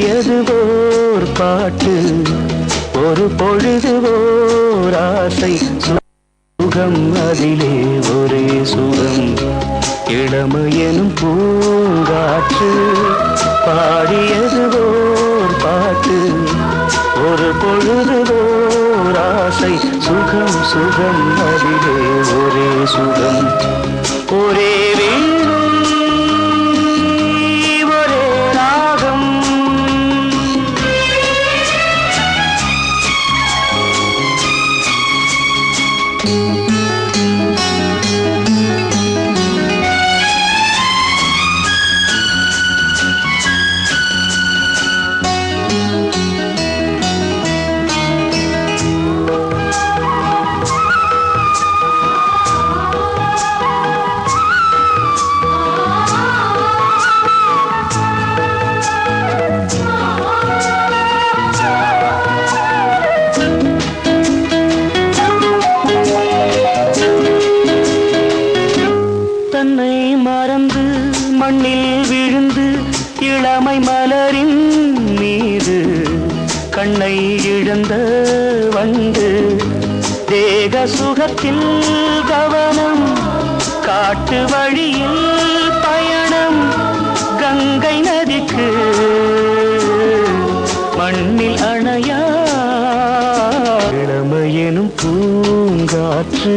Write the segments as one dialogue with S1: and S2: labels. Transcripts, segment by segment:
S1: பாடியது ஓர் பாட்டு ஒரு பொழுது ஓர் ஆசை. சுகம் அதிலே ஒரே சுகம். இளமையனும் பூங்காற்று பாடியது ஓர் பாட்டு. ஒரு பொழுது ஓர் ஆசை சுகம் சுகம் அதிலே ஒரே சுகம். ஒரே மீது கண்ணை இழந்த வண்டு தேக சுகத்தில் கவனம் காட்டு வழியில் பயணம் கங்கை நதிக்கு மண்ணில் அணையா? இளமையெனும் பூங்காற்று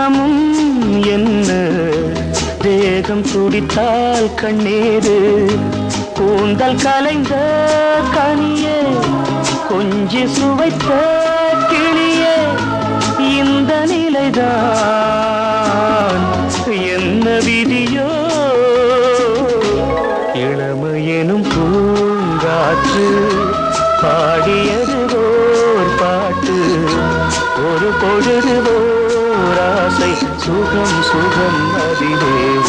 S1: மனமும் என்ன? தேகம் துடித்தால் கண்ணீரு. கூந்தல் கலைந்த கனியே கொஞ்சி சுவைத்த கிளியே இந்த நிலைதான். என்ன விதியோ? இளமையெனும் பூங்காற்று பாடியது ஓர் பாட்டு. ஒரு பொழுது ஓர் ஆசை சுகம் சுகம் அதிலே